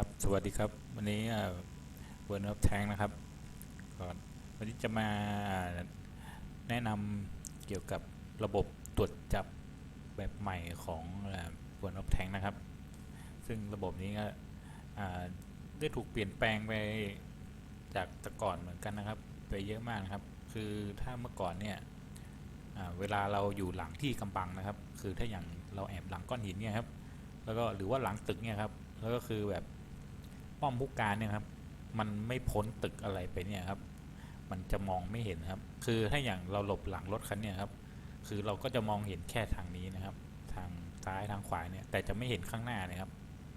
ครับสวัสดีครับ วันนี้เวิร์นอฟแทงนะครับก่อนวันนี้จะมาแนะนำเกี่ยวกับระบบตรวจจับแบบใหม่ของเวิร์นอฟแทงนะครับ ซึ่งระบบนี้ก็ได้ถูกเปลี่ยนแปลงไปจากแต่ก่อนเหมือนกันนะครับ ไปเยอะมากครับ คือถ้าเมื่อก่อนเนี่ยเวลาเราอยู่หลังที่กำบังนะครับ คือถ้าอย่างเราแอบหลังก้อนหินเนี่ยครับแล้วก็หรือว่าหลังตึกเนี่ยครับแล้วก็คือแบบ ป้อมผู้การเนี่ยครับ มันไม่พ้นตึกอะไรไปเนี่ยครับ มันจะมองไม่เห็นครับ คือถ้าอย่างเราหลบหลังรถคันเนี่ยครับ คือเราก็จะมองเห็นแค่ทางนี้นะครับ ทางซ้ายทางขวาเนี่ยแต่จะไม่เห็นข้างหน้านะครับ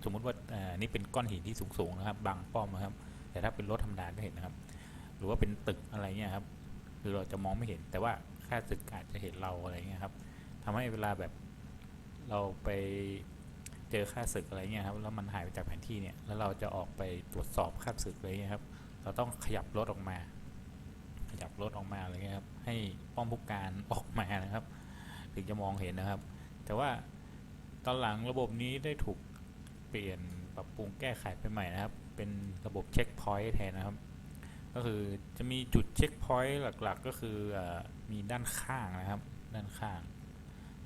สมมุติว่าอ่านี่เป็นก้อนหินที่สูงๆนะครับบังป้อมนะครับ แต่ถ้าเป็นรถธรรมดาก็เห็นนะครับ หรือว่าเป็นตึกอะไรเงี้ยครับคือเราจะมองไม่เห็น แต่ว่าค่าตึกอาจจะเห็นเราอะไรเงี้ยครับทำให้เวลาแบบเราไป เจอค่าศึกอะไรเงี้ยครับแล้วมันหายไปจากแผนที่เนี่ยแล้วเราจะออกไปตรวจสอบค่าศึกอะไรเงี้ยครับ เราต้องขยับรถออกมา ขยับรถออกมาอะไรเงี้ยครับให้ป้อมผู้การออกมานะครับ ถึงจะมองเห็นนะครับ แต่ว่าตอนหลังระบบนี้ได้ถูกเปลี่ยนปรับปรุงแก้ไขไปใหม่นะครับ เป็นระบบเช็คพอยต์แทนนะครับ ก็คือจะมีจุดเช็คพอยต์หลักๆ ก็คือเออมีด้านข้างนะครับ ด้านข้าง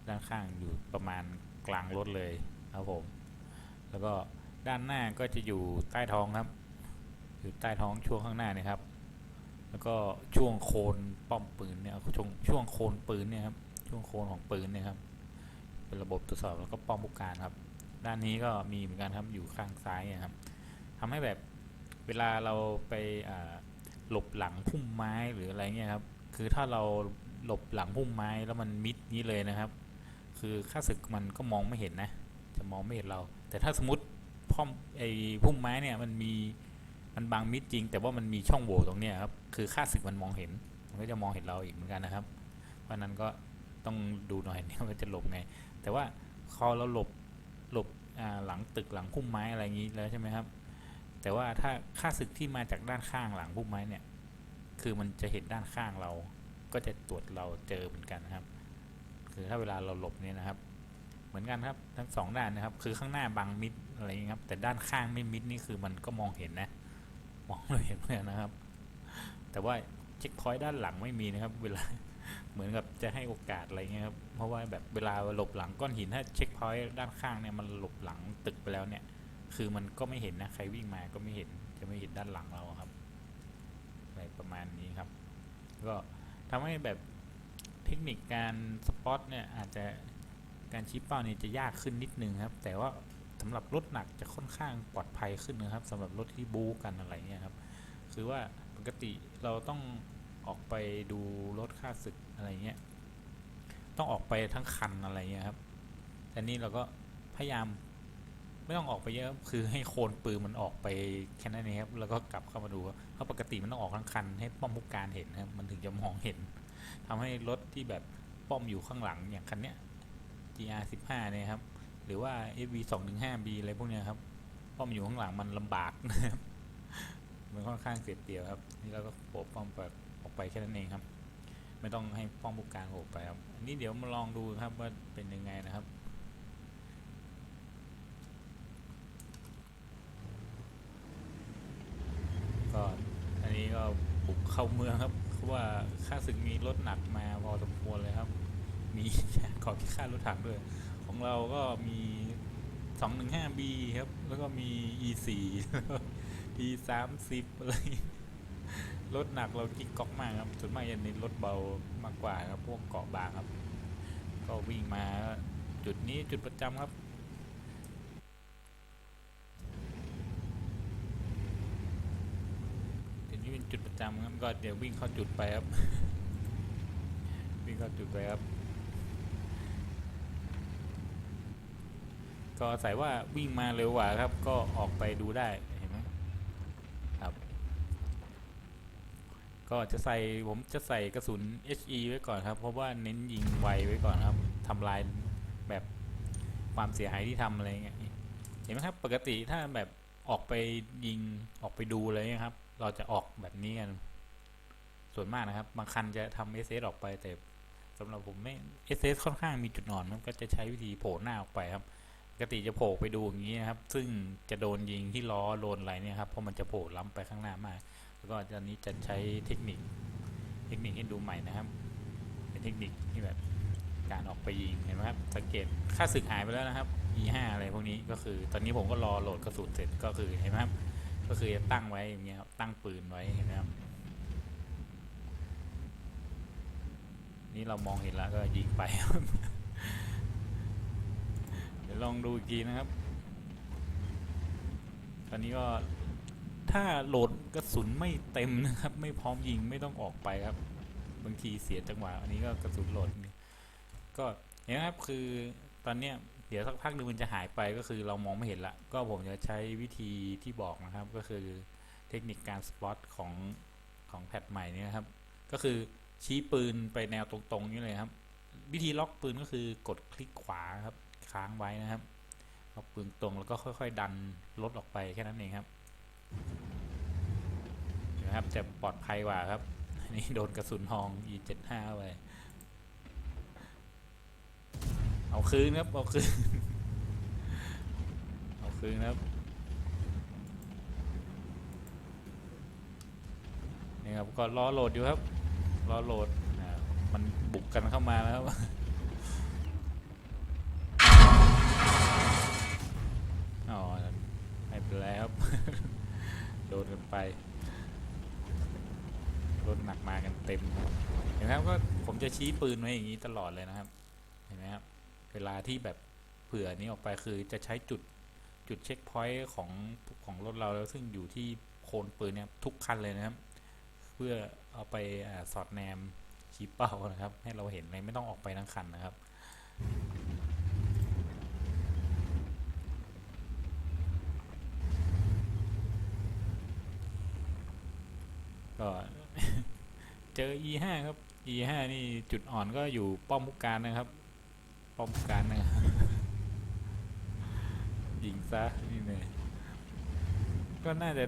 ด้านข้างอยู่ประมาณกลางรถเลย ครับผม แล้วก็ด้านหน้าก็จะอยู่ใต้ท้องครับ อยู่ใต้ท้องช่วงข้างหน้านี่ครับ แล้วก็ช่วงโคนป้อมปืนเนี่ยช่วงช่วงโคนปืนเนี่ยครับช่วงโคนของปืนเนี่ยครับ เป็นระบบตรวจสอบแล้วก็ป้อมผู้การครับ ด้านนี้ก็มีเหมือนกันครับอยู่ข้างซ้ายนี่ยครับทำให้แบบเวลาเราไปหลบหลังพุ่มไม้หรืออะไรเงี้ยครับ คือถ้าเราหลบหลังพุ่มไม้แล้วมันมิดนี้เลยนะครับ คือค่าศึกมันก็มองไม่เห็นนะ มองไม่เห็นเรา แต่ถ้าสมมติพ่อมไอ้พุ่มไม้เนี่ยมันมีมันบังมิดจริง แต่ว่ามันมีช่องโหว่ตรงเนี้ยครับคือค่าศึกมันมองเห็น มันก็จะมองเห็นเราอีกเหมือนกันนะครับ เพราะนั้นก็ต้องดูหน่อยเนี่ยว่าจะหลบไง แต่ว่าพอเราหลบหลบหลังตึกหลังพุ่มไม้อะไรอย่างนี้แล้วใช่ไหมครับ แต่ว่าถ้าค่าศึกที่มาจากด้านข้างหลังพุ่มไม้เนี่ย คือมันจะเห็นด้านข้างเรา ก็จะตรวจเราเจอเหมือนกันนะครับ คือถ้าเวลาเราหลบเนี่ยนะครับ เหมือนกันครับทั้งสองด้านนะครับ คือข้างหน้าบังมิดอะไรอย่างเงี้ยครับ แต่ด้านข้างไม่มิดนี่คือมันก็มองเห็นนะ มองเห็นเลยนะครับ แต่ว่าเช็คพอยต์ด้านหลังไม่มีนะครับ เวลาเหมือนกับจะให้โอกาสอะไรเงี้ยครับ เพราะว่าแบบเวลาหลบหลังก้อนหินถ้าเช็คพอยต์ด้านข้างเนี่ยมันหลบหลังตึกไปแล้วเนี่ย คือมันก็ไม่เห็นนะใครวิ่งมาก็ไม่เห็นจะไม่เห็นด้านหลังเราครับอะไรประมาณนี้ครับ ก็ทำให้แบบเทคนิคการสปอตเนี่ยอาจจะ การชี้เป้านี่จะยากขึ้นนิดนึงครับ แต่ว่าสำหรับรถหนักจะค่อนข้างปลอดภัยขึ้นนะครับสำหรับรถที่บู๊กันอะไรเงี้ยครับ คือว่าปกติเราต้องออกไปดูรถค่าศึกอะไรเงี้ย ต้องออกไปทั้งคันอะไรเงี้ยครับ แต่นี่เราก็พยายามไม่ต้องออกไปเยอะคือให้โคนปืนมันออกไปแค่นั้นเองครับแล้วก็กลับเข้ามาดูเพราะปกติมันต้องออกทั้งคัน ให้ป้อมผู้การเห็นครับมันถึงจะมองเห็นทำให้รถที่แบบป้อมอยู่ข้างหลังอย่างคันเนี้ย GR 15เนี่ยครับ หรือว่า FV 2 1 5 B อะไรพวกเนี้ยครับป้อมอยู่ข้างหลังมันลำบากนะครับ มันค่อนข้างเสียเปรียบครับ นี่เราก็โผล่ป้อมเปิดออกไปแค่นั้นเองครับ ไม่ต้องให้ป้อมผู้การโผล่ไปครับ อันนี้เดี๋ยวมาลองดูครับว่าเป็นยังไงนะครับก็อันนี้ก็บุกเข้าเมืองครับเพราะว่าค่าศึกมีรถหนักมาพอสมควรเลยครับ มีขอที่ค่ารถถังด้วย ของเราก็มี 215B ครับ แล้วก็มี E4 T30 อะไรรถหนักเรากิ๊กก๊อกมากครับส่วนมากจะเน้นรถเบามากกว่าครับ พวกเกาะบางครับ ก็วิ่งมาจุดนี้จุดประจำครับจุดนี้เป็นจุดประจำครับก็เดี๋ยววิ่งเข้าจุดไปครับ วิ่งเข้าจุดไปครับ ก็อาศัยว่าวิ่งมาเร็วกว่าครับ ก็ออกไปดูได้เห็นไหมครับ ก็จะใส่ผมจะใส่กระสุน HE ไว้ก่อนครับ เพราะว่าเน้นยิงไวไว้ก่อนครับทำลายแบบความเสียหายที่ทำอะไรเงี้ยเห็นไหมครับ ปกติถ้าแบบออกไปยิงออกไปดูอะไรเงี้ยครับ เราจะออกแบบนี้กันส่วนมากนะครับ บางคันจะทำ SS ออกไปแต่สำหรับผมไม่ SS ค่อนข้างมีจุดอ่อนมันก็จะใช้วิธีโผล่หน้าออกไปครับ กติจะโผล่ไปดูอย่างนี้นะครับ ซึ่งจะโดนยิงที่ล้อโดนอะไรเนี่ยครับเพราะมันจะโผล่ล้ำไปข้างหน้ามาก แล้วก็ตอนนี้จะใช้เทคนิคเทคนิคให้ดูใหม่นะครับ เป็นเทคนิคที่แบบการออกไปยิงเห็นไหมครับสังเกตค่าศึกหายไปแล้วนะครับ E5 อะไรพวกนี้ก็คือ ตอนนี้ผมก็รอโหลดกระสุนเสร็จก็คือเห็นไหมครับก็คือจะตั้งไว้อย่างเงี้ยครับตั้งปืนไว้เห็นไหมครับนี่เรามองเห็นแล้วก็ยิงไป ดี๋ยวลองดูอีกทีนะครับ ตอนนี้ก็ถ้าโหลดกระสุนไม่เต็มนะครับ ไม่พร้อมยิงไม่ต้องออกไปครับ บางทีเสียจังหวะอันนี้ก็กระสุนโหลดก็เห็นไหมครับคือตอนเนี้ยเดี๋ยวสักพักนึงมันจะหายไปก็คือเรามองไม่เห็นละก็ผมจะใช้วิธีที่บอกนะครับ ก็คือเทคนิคการสปอตของของแพทใหม่นี้นะครับ ก็คือชี้ปืนไปแนวตรงๆนี่เลยครับ วิธีล็อกปืนก็คือกดคลิกขวาครับ ค้างไว้นะครับล็อกปืนตรงแล้วก็ค่อย ๆ ดันรถออกไปแค่นั้นเองครับนะครับจะปลอดภัยกว่าครับอันนี้โดนกระสุนทอง E75 ไปเอาคืนครับเอาคืนเอาคืนครับนี่ครับก็รอโหลดอยู่ครับรอโหลดมันบุกกันเข้ามาแล้วครับ โดนกันไปรถหนักมากันเต็มเห็นไหมครับก็ผมจะชี้ปืนไว้อย่างนี้ตลอดเลยนะครับ เห็นไหมครับ เวลาที่แบบเผื่อนี้ออกไปคือจะใช้จุดจุดเช็คพอยต์ของของรถเราแล้วซึ่งอยู่ที่โคนปืนเนี่ยทุกคันเลยนะครับ เพื่อเอาไปอสอดแนมชี้เป้านะครับ ให้เราเห็นเลยไม่ต้องออกไปทั้งคันนะครับ ก็เจอ E5 ครับ E5 นี่จุดอ่อนก็อยู่ป้อมผู้การนะครับ ป้อมผู้การนะครับยิงซะนี่เลยก็น่าจะ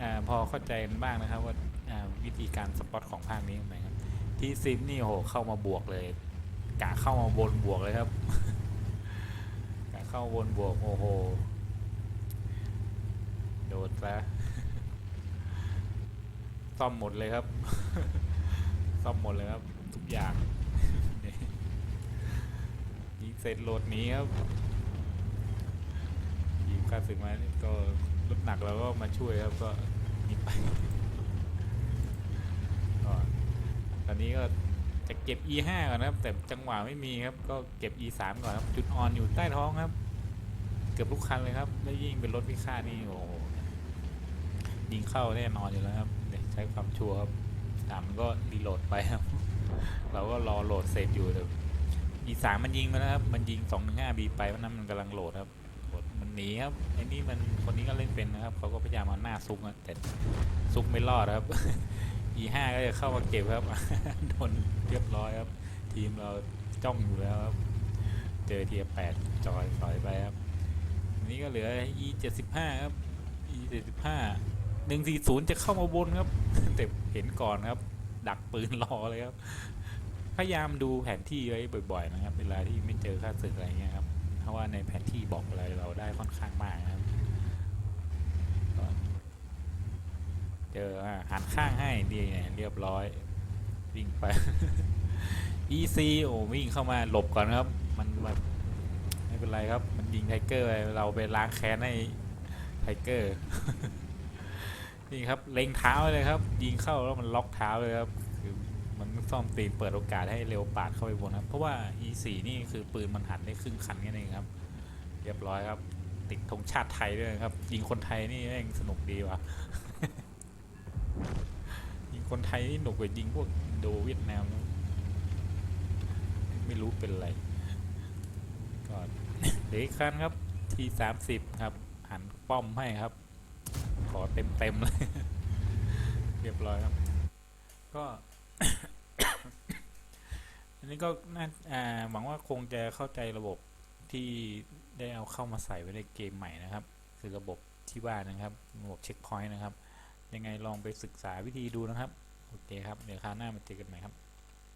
อพอเข้าใจกันบ้างนะครับ ว่าวิธีการสปอตของภาคนี้เป็นไงครับ ที่ซิมนี่โหเข้ามาบวกเลยกะเข้ามาบนบวกเลยครับกะเข้าบนบวกโอ้โหโดนซะ ซ่อมหมดเลยครับ ซ่อมหมดเลยครับ ทุกอย่างนี่ยิงเสร็จโหลดนี้ครับยิงค่าศึกมานี่ก็รถหนักเราก็มาช่วยครับก็หนีไปก็ตอนนี้ก็จะเก็บ E5 ก่อนนะครับ แต่จังหวะไม่มีครับ ก็เก็บ E3 ก่อนครับ จุดอ่อนอยู่ใต้ท้องครับ เกือบทุกคันเลยครับ แล้วยิ่งเป็นรถพิฆาตนี่โอ้ยิงเข้าแน่นอนอยู่แล้วครับ ช้ความชัวร์ครับถามมันก็รีโหลดไปครับ เราก็รอโหลดเสร็จอยู่แต่อีสามมันยิงมาแล้วครับ มันยิงสองหนึ่งห้าบีไปเพราะนั้นมันกำลังโหลดครับโหลดมันหนีครับไอ้นี่มันคนนี้ก็เล่นเป็นนะครับเขาก็พยายามเอาหน้าซุกนะแต่ซุกไม่รอดครับอีห้าก็จะเข้ามาเก็บครับโดนเรียบร้อยครับ ทีมเราจ้องอยู่แล้วครับ เจอเทียแปดจอยสอยไปครับ นี้ก็เหลือ e เจ็ดสิบห้าครับ e เจ็ดสิบห้า หนึ่งสี่ศูนย์จะเข้ามาบนครับ แต่เห็นก่อนครับ ดักปืนรอเลยครับ พยายามดูแผนที่ไว้บ่อย ๆ นะครับ เวลาที่ไม่เจอค่าศึกอะไรเงี้ยครับ เพราะว่าในแผนที่บอกอะไรเราได้ค่อนข้างมากครับ เจอหันข้างให้ดีเนี่ยเรียบร้อย วิ่งไป EC โอ้วิ่งเข้ามาหลบก่อนครับ มันแบบไม่เป็นไรครับ มันยิงไทเกอร์ไปเราไปล้างแค้นให้ไทเกอร์ นี่ครับเล็งเท้าเลยครับ ยิงเข้าแล้วมันล็อกเท้าเลยครับคือมันซ่อมตีนเปิดโอกาสให้เร็วปาดเข้าไปบนครับ เพราะว่า E4 นี่คือปืนมันหันได้ครึ่งคันแค่นั้นเองครับ เรียบร้อยครับ ติดธงชาติไทยด้วยครับ ยิงคนไทยนี่แม่งสนุกดีว่ะยิงคนไทยนี่หนุกกว่ายิงพวกโดเวียดนามไม่รู้เป็นไรก็เดี๋ยวอีกครั้งครับทีสามสิบครับหันป้อมให้ครับ อเต็มเต็มๆเลย เรียบร้อยครับ ก็อันนี้ก็น่าอ่าหวังว่าคงจะเข้าใจระบบที่ได้เอาเข้ามาใส่ไว้ในเกมใหม่นะครับ คือระบบที่ว่านะครับ ระบบเช็คพอยต์นะครับ ยังไงลองไปศึกษาวิธีดูนะครับ โอเคครับ เดี๋ยวคราวหน้ามาเจอกันใหม่ครับ